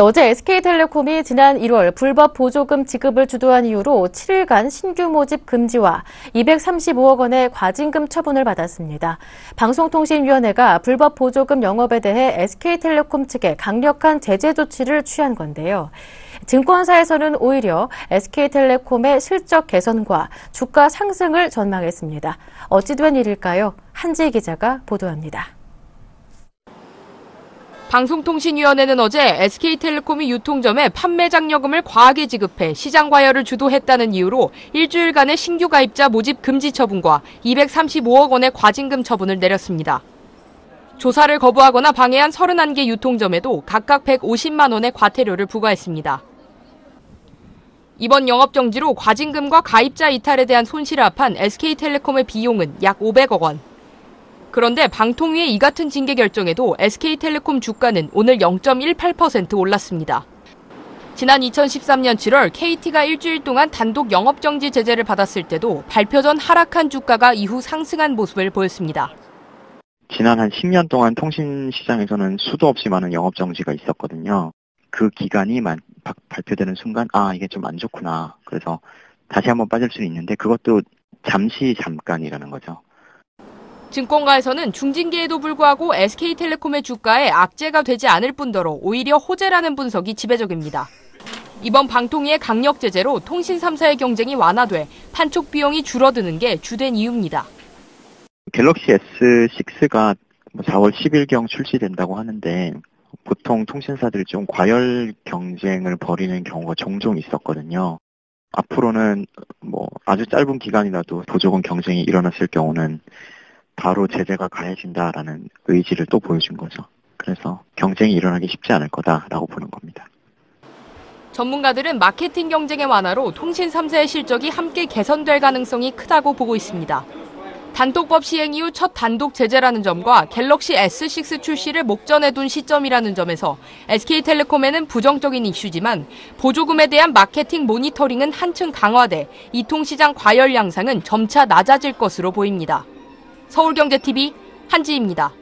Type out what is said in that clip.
네, 어제 SK텔레콤이 지난 1월 불법 보조금 지급을 주도한 이유로 7일간 신규 모집 금지와 235억 원의 과징금 처분을 받았습니다. 방송통신위원회가 불법 보조금 영업에 대해 SK텔레콤 측에 강력한 제재 조치를 취한 건데요. 증권사에서는 오히려 SK텔레콤의 실적 개선과 주가 상승을 전망했습니다. 어찌 된 일일까요? 한지 기자가 보도합니다. 방송통신위원회는 어제 SK텔레콤이 유통점에 판매 장려금을 과하게 지급해 시장 과열을 주도했다는 이유로 일주일간의 신규 가입자 모집 금지 처분과 235억 원의 과징금 처분을 내렸습니다. 조사를 거부하거나 방해한 31개 유통점에도 각각 150만 원의 과태료를 부과했습니다. 이번 영업정지로 과징금과 가입자 이탈에 대한 손실을 합한 SK텔레콤의 비용은 약 500억 원. 그런데 방통위의 이 같은 징계 결정에도 SK텔레콤 주가는 오늘 0.18% 올랐습니다. 지난 2013년 7월 KT가 일주일 동안 단독 영업정지 제재를 받았을 때도 발표 전 하락한 주가가 이후 상승한 모습을 보였습니다. 지난 한 10년 동안 통신 시장에서는 수도 없이 많은 영업정지가 있었거든요. 그 기간이 만, 발표되는 순간, 아, 이게 좀 안 좋구나. 그래서 다시 한번 빠질 수 있는데 그것도 잠시 잠깐이라는 거죠. 증권가에서는 중징계에도 불구하고 SK텔레콤의 주가에 악재가 되지 않을 뿐더러 오히려 호재라는 분석이 지배적입니다. 이번 방통위의 강력 제재로 통신 3사의 경쟁이 완화돼 판촉 비용이 줄어드는 게 주된 이유입니다. 갤럭시 S6가 4월 10일경 출시된다고 하는데 보통 통신사들이 좀 과열 경쟁을 벌이는 경우가 종종 있었거든요. 앞으로는 뭐 아주 짧은 기간이라도 보조금 경쟁이 일어났을 경우는 바로 제재가 가해진다라는 의지를 또 보여준 거죠. 그래서 경쟁이 일어나기 쉽지 않을 거다라고 보는 겁니다. 전문가들은 마케팅 경쟁의 완화로 통신 3사의 실적이 함께 개선될 가능성이 크다고 보고 있습니다. 단톡법 시행 이후 첫 단독 제재라는 점과 갤럭시 S6 출시를 목전에 둔 시점이라는 점에서 SK텔레콤에는 부정적인 이슈지만 보조금에 대한 마케팅 모니터링은 한층 강화돼 이통시장 과열 양상은 점차 낮아질 것으로 보입니다. 서울경제TV 한지입니다.